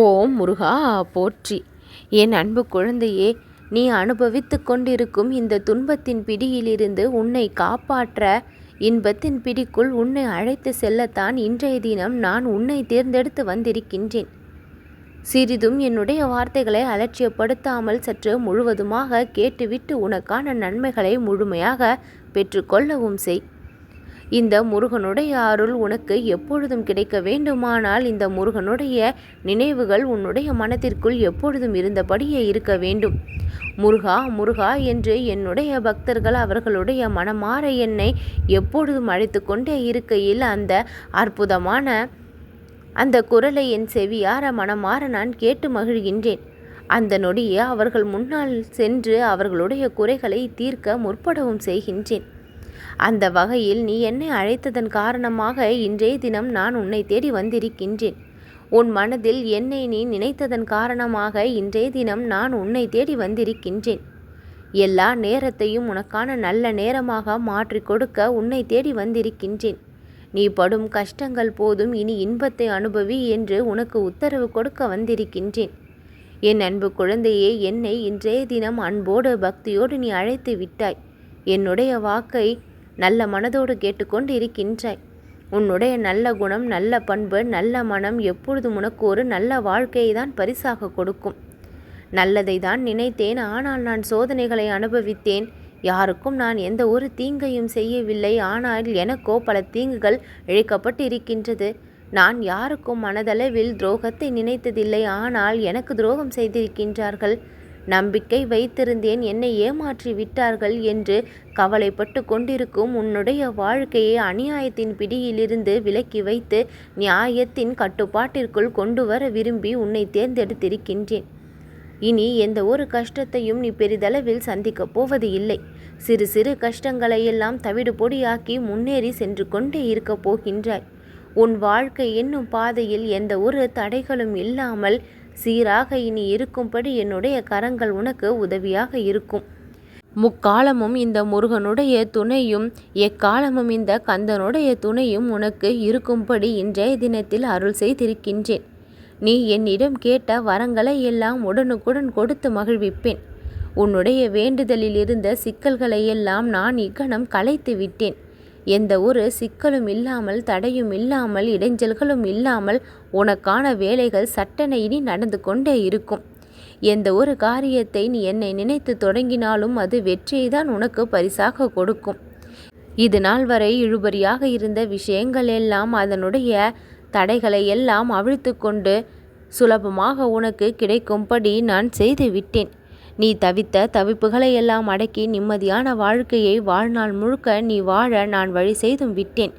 ஓம் முருகா போற்றி. என் அன்பு குழந்தையே நீ அனுபவித்து கொண்டிருக்கும் இந்த துன்பத்தின் பிடியிலிருந்து உன்னை காப்பாற்ற இன்பத்தின் பிடிக்குள் உன்னை அழைத்து செல்லத்தான் இன்றைய தினம் நான் உன்னை தேர்ந்தெடுத்து வந்திருக்கின்றேன். சிறிதும் என்னுடைய வார்த்தைகளை அலட்சியப்படுத்தாமல் சற்று முழுவதுமாக கேட்டுவிட்டு உனக்கான நன்மைகளை முழுமையாக பெற்றுக்கொள்ளவும் செய். இந்த முருகனுடைய அருள் உனக்கு எப்பொழுதும் கிடைக்க வேண்டுமானால் இந்த முருகனுடைய நினைவுகள் உன்னுடைய மனத்திற்குள் எப்பொழுதும் இருந்தபடியே இருக்க வேண்டும். முருகா முருகா என்று என்னுடைய பக்தர்கள் அவர்களுடைய மனமாற என்னை எப்பொழுதும் அழைத்து கொண்டே இருக்கையில் அந்த அற்புதமான அந்த குரலை என் செவியார மனமாற நான் கேட்டு மகிழ்கின்றேன். அந்த நொடியே அவர்கள் முன்னால் சென்று அவர்களுடைய குறைகளை தீர்க்க முற்படவும் செய்கின்றேன். அந்த வகையில் நீ என்னை அழைத்ததன் காரணமாக இன்றைய தினம் நான் உன்னை தேடி வந்திருக்கின்றேன். உன் மனதில் என்னை நீ நினைத்ததன் காரணமாக இன்றைய தினம் நான் உன்னை தேடி வந்திருக்கின்றேன். எல்லா நேரத்தையும் உனக்கான நல்ல நேரமாக மாற்றி கொடுக்க உன்னை தேடி வந்திருக்கின்றேன். நீ படும் கஷ்டங்கள் போதும் இனி இன்பத்தை அனுபவி என்று உனக்கு உத்தரவு கொடுக்க வந்திருக்கின்றேன். என் அன்பு குழந்தையே என்னை இன்றைய தினம் அன்போடு பக்தியோடு நீ அழைத்து விட்டாய். என்னுடைய வாக்கை நல்ல மனதோடு கேட்டுக்கொண்டு இருக்கின்றாய். உன்னுடைய நல்ல குணம் நல்ல பண்பு நல்ல மனம் எப்பொழுதும் உனக்கு ஒரு நல்ல வாழ்க்கையை தான் பரிசாக கொடுக்கும். நல்லதை தான் நினைத்தேன் ஆனால் நான் சோதனைகளை அனுபவித்தேன். யாருக்கும் நான் எந்த ஒரு தீங்கையும் செய்யவில்லை ஆனால் எனக்கோ பல தீங்குகள் இழைக்கப்பட்டு இருக்கின்றது. நான் யாருக்கும் மனதளவில் துரோகத்தை நினைத்ததில்லை ஆனால் எனக்கு துரோகம் செய்திருக்கின்றார்கள். நம்பிக்கை வைத்திருந்தேன். என்னை ஏமாற்றி விட்டார்கள் என்று கவலைப்பட்டு கொண்டிருக்கும் உன்னுடைய வாழ்க்கையை அநியாயத்தின் பிடியிலிருந்து விலக்கி வைத்து நியாயத்தின் கட்டுப்பாட்டிற்குள் கொண்டு வர விரும்பி உன்னை தேர்ந்தெடுத்திருக்கின்றேன். இனி எந்த ஒரு கஷ்டத்தையும் நீ பெரிதளவில் சந்திக்கப் போவது இல்லை. சிறு சிறு கஷ்டங்களையெல்லாம் தவிடு பொடியாக்கி முன்னேறி சென்று கொண்டே இருக்கப் போகின்றாய். உன் வாழ்க்கை என்னும் பாதையில் எந்த ஒரு தடைகளும் இல்லாமல் சீராக இனி இருக்கும்படி என்னுடைய கரங்கள் உனக்கு உதவியாக இருக்கும். முக்காலமும் இந்த முருகனுடைய துணையும் எக்காலமும் இந்த கந்தனுடைய துணையும் உனக்கு இருக்கும்படி இன்றைய தினத்தில் அருள் செய்திருக்கின்றேன். நீ என்னிடம் கேட்ட வரங்களை எல்லாம் உடனுக்குடன் கொடுத்து மகிழ்விப்பேன். உன்னுடைய வேண்டுதலில் இருந்த சிக்கல்களை எல்லாம் நான் இக்கணம் கலைத்து விட்டேன் எந்த ஒரு சிக்கலும் இல்லாமல் தடையும் இல்லாமல் இடைஞ்சல்களும் இல்லாமல் உனக்கான வேலைகள் சட்டென இனி நடந்து கொண்டே இருக்கும். எந்த ஒரு காரியத்தை நீ என்னை நினைத்து தொடங்கினாலும் அது வெற்றியை தான் உனக்கு பரிசாக கொடுக்கும். இது நாள் வரை இழுபறியாக இருந்த விஷயங்கள் எல்லாம் அதனுடைய தடைகளை எல்லாம் அவிழ்த்து கொண்டு சுலபமாக உனக்கு கிடைக்கும்படி நான் செய்து விட்டேன். நீ தவித்த தவிப்புகளை எல்லாம் அடக்கி நிம்மதியான வாழ்க்கையை வாழ்நாள் முழுக்க நீ வாழ நான் வழி செய்தும் விட்டேன்.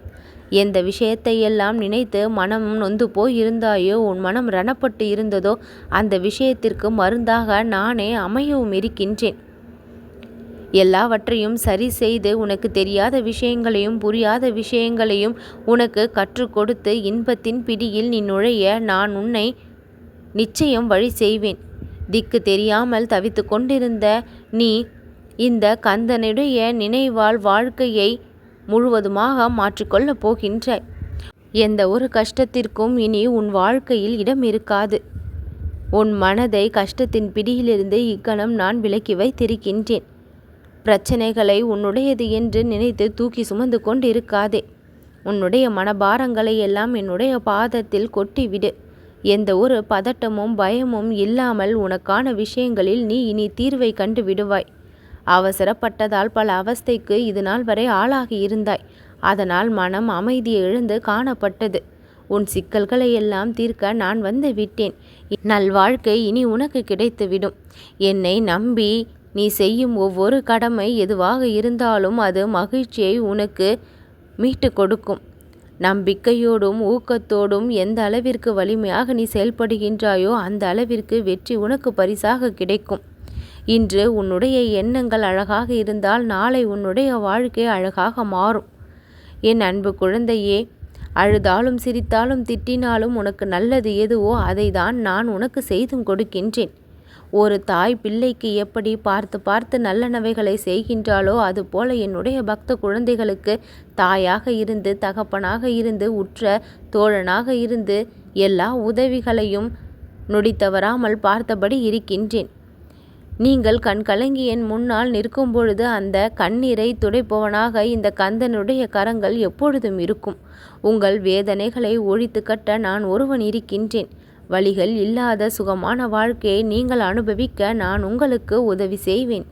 எந்த விஷயத்தை எல்லாம் நினைத்து மனம் நொந்து போய் இருந்தாயோ உன் மனம் ரணப்பட்டு இருந்ததோ அந்த விஷயத்திற்கு மருந்தாக நானே அமையவும் இருக்கின்றேன். எல்லாவற்றையும் சரி செய்து உனக்கு தெரியாத விஷயங்களையும் புரியாத விஷயங்களையும் உனக்கு கற்றுக் கொடுத்து இன்பத்தின் பிடியில் நீ நுழைய நான் உன்னை நிச்சயம் வழி செய்வேன். திக்கு தெரியாமல் தவித்து கொண்டிருந்த நீ இந்த கந்தனுடைய நினைவால் வாழ்க்கையை முழுவதுமாக மாற்றிக்கொள்ளப் போகின்றாய். எந்த ஒரு கஷ்டத்திற்கும் இனி உன் வாழ்க்கையில் இடம் இருக்காது. உன் மனதை கஷ்டத்தின் பிடியிலிருந்து இக்கணம் நான் விலக்கி வைத்திருக்கின்றேன். பிரச்சனைகளை உன்னுடையது என்று நினைத்து தூக்கி சுமந்து கொண்டு இருக்காதே உன்னுடைய மனபாரங்களை எல்லாம் என்னுடைய பாதத்தில் கொட்டிவிடு. எந்த ஒரு பதட்டமும் பயமும் இல்லாமல் உனக்கான விஷயங்களில் நீ இனி தீர்வை கண்டு விடுவாய். அவசரப்பட்டதால் பல அவஸ்தைக்கு இது நாள் வரை ஆளாகி இருந்தாய். அதனால் மனம் அமைதியை இழந்து காணப்பட்டது. உன் சிக்கல்களை எல்லாம் தீர்க்க நான் வந்து விட்டேன். நல்வாழ்க்கை இனி உனக்கு கிடைத்துவிடும் என்னை நம்பி நீ செய்யும் ஒவ்வொரு கடமை எதுவாக இருந்தாலும் அது மகிழ்ச்சியை உனக்கு மீட்டு கொடுக்கும். நம்பிக்கையோடும் ஊக்கத்தோடும் எந்த அளவிற்கு வலிமையாக நீ செயல்படுகின்றாயோ அந்த அளவிற்கு வெற்றி உனக்கு பரிசாக கிடைக்கும். இன்று உன்னுடைய எண்ணங்கள் அழகாக இருந்தால் நாளை உன்னுடைய வாழ்க்கை அழகாக மாறும். என் அன்பு குழந்தையே அழுதாலும் சிரித்தாலும் திட்டினாலும் உனக்கு நல்லது எதுவோ அதை தான் நான் உனக்கு செய்தும் கொடுக்கின்றேன். ஒரு தாய் பிள்ளைக்கு எப்படி பார்த்து பார்த்து நல்லனவைகளை செய்கின்றாளோ அதுபோல என்னுடைய பக்த குழந்தைகளுக்கு தாயாக இருந்து தகப்பனாக இருந்து உற்ற தோழனாக இருந்து எல்லா உதவிகளையும் நொடித்தவராமல் பார்த்தபடி இருக்கின்றேன். நீங்கள் கண் கலங்கி என் முன்னால் நிற்கும் பொழுது அந்த கண்ணீரை துடைப்பவனாக இந்த கந்தனுடைய கரங்கள் எப்பொழுதும் இருக்கும். உங்கள் வேதனைகளை ஒழித்து கட்ட நான் ஒருவன் இருக்கின்றேன். வழிகள் இல்லாத சுகமான வாழ்க்கையை நீங்கள் அனுபவிக்க நான் உங்களுக்கு உதவி செய்வேன்.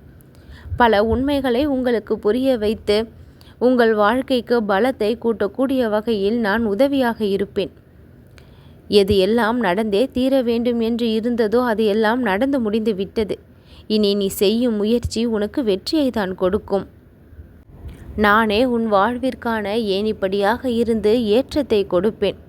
பல உண்மைகளை உங்களுக்கு புரிய வைத்து உங்கள் வாழ்க்கைக்கு பலத்தை கூட்டக்கூடிய வகையில் நான் உதவியாக இருப்பேன். எது எல்லாம் நடந்தே தீர வேண்டும் என்று இருந்ததோ அது எல்லாம் நடந்து முடிந்து விட்டது. இனி நீ செய்யும் முயற்சி உனக்கு வெற்றியை தான் கொடுக்கும். நானே உன் வாழ்விற்கான ஏணிப்படியாக இருந்து ஏற்றத்தை கொடுப்பேன்.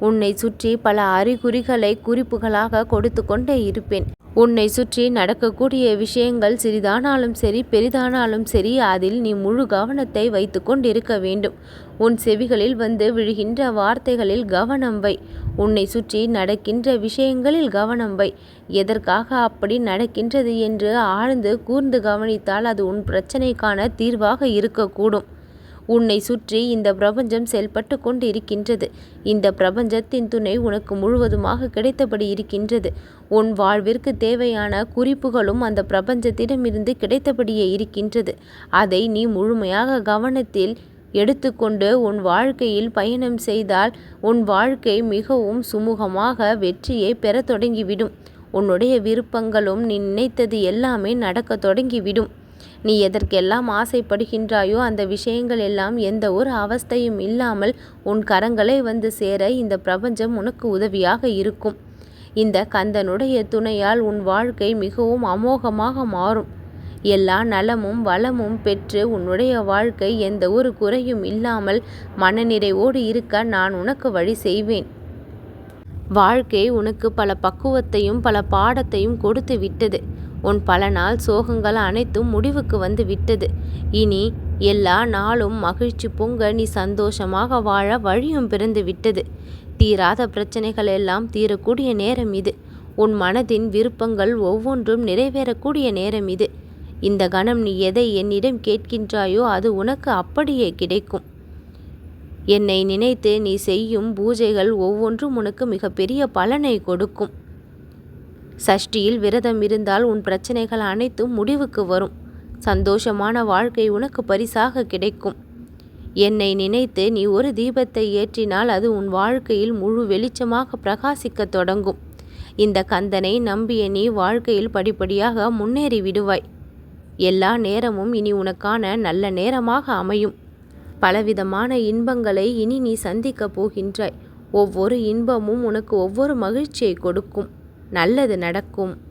உன்னை சுற்றி பல அறிகுறிகளை குறிப்புகளாக கொடுத்து கொண்டே இருப்பேன். உன்னை சுற்றி நடக்கக்கூடிய விஷயங்கள் சிறிதானாலும் சரி பெரிதானாலும் சரி அதில் நீ முழு கவனத்தை வைத்து கொண்டிருக்க வேண்டும். உன் செவிகளில் வந்து விழுகின்ற வார்த்தைகளில் கவனம் வை. உன்னை சுற்றி நடக்கின்ற விஷயங்களில் கவனம் வை. எதற்காக அப்படி நடக்கின்றது என்று ஆழ்ந்து கூர்ந்து கவனித்தால் அது உன் பிரச்சனைக்கான தீர்வாக இருக்கக்கூடும். உன்னை சுற்றி இந்த பிரபஞ்சம் செயல்பட்டு கொண்டு இருக்கின்றது இந்த பிரபஞ்சத்தின் துணை உனக்கு முழுவதுமாக கிடைத்தபடி இருக்கின்றது. உன் வாழ்விற்கு தேவையான குறிப்புகளும் அந்த பிரபஞ்சத்திடமிருந்து கிடைத்தபடியே இருக்கின்றது. அதை நீ முழுமையாக கவனத்தில் எடுத்துக்கொண்டு உன் வாழ்க்கையில் பயணம் செய்தால் உன் வாழ்க்கை மிகவும் சுமூகமாக வெற்றியை பெற தொடங்கிவிடும். உன்னுடைய விருப்பங்களும் நீ நினைத்தது எல்லாமே நடக்க தொடங்கிவிடும். நீ எதற்கெல்லாம் ஆசைப்படுகின்றாயோ அந்த விஷயங்கள் எல்லாம் எந்த ஒரு அவஸ்தையும் இல்லாமல் உன் கரங்களை வந்து சேர இந்த பிரபஞ்சம் உனக்கு உதவியாக இருக்கும். இந்த கந்தனுடைய துணையால் உன் வாழ்க்கை மிகவும் அமோகமாக மாறும். எல்லா நலமும் வளமும் பெற்று உன்னுடைய வாழ்க்கை எந்த ஒரு குறையும் இல்லாமல் மனநிறைவோடு இருக்க நான் உனக்கு வழி செய்வேன். வாழ்க்கை உனக்கு பல பக்குவத்தையும் பல பாடத்தையும் கொடுத்து விட்டது. உன் பல நாள் சோகங்கள் அனைத்தும் முடிவுக்கு வந்து விட்டது. இனி எல்லா நாளும் மகிழ்ச்சி பொங்க நீ சந்தோஷமாக வாழ வழியும் பிறந்து விட்டது. தீராத பிரச்சனைகள் எல்லாம் தீரக்கூடிய நேரம் இது. உன் மனதின் விருப்பங்கள் ஒவ்வொன்றும் நிறைவேறக்கூடிய நேரம் இது. இந்த கணம் நீ எதை என்னிடம் கேட்கின்றாயோ அது உனக்கு அப்படியே கிடைக்கும். என்னை நினைத்து நீ செய்யும் பூஜைகள் ஒவ்வொன்றும் உனக்கு மிகப்பெரிய பலனை கொடுக்கும். சஷ்டியில் விரதம் இருந்தால் உன் பிரச்சனைகள் அனைத்தும் முடிவுக்கு வரும். சந்தோஷமான வாழ்க்கை உனக்கு பரிசாக கிடைக்கும். என்னை நினைத்து நீ ஒரு தீபத்தை ஏற்றினால் அது உன் வாழ்க்கையில் முழு வெளிச்சமாக பிரகாசிக்க தொடங்கும். இந்த கந்தனை நம்பிய நீ வாழ்க்கையில் படிப்படியாக முன்னேறி விடுவாய். எல்லா நேரமும் இனி உனக்கான நல்ல நேரமாக அமையும். பலவிதமான இன்பங்களை இனி நீ சந்திக்கப் போகின்றாய். ஒவ்வொரு இன்பமும் உனக்கு ஒவ்வொரு மகிழ்ச்சியை கொடுக்கும். நல்லது நடக்கும்.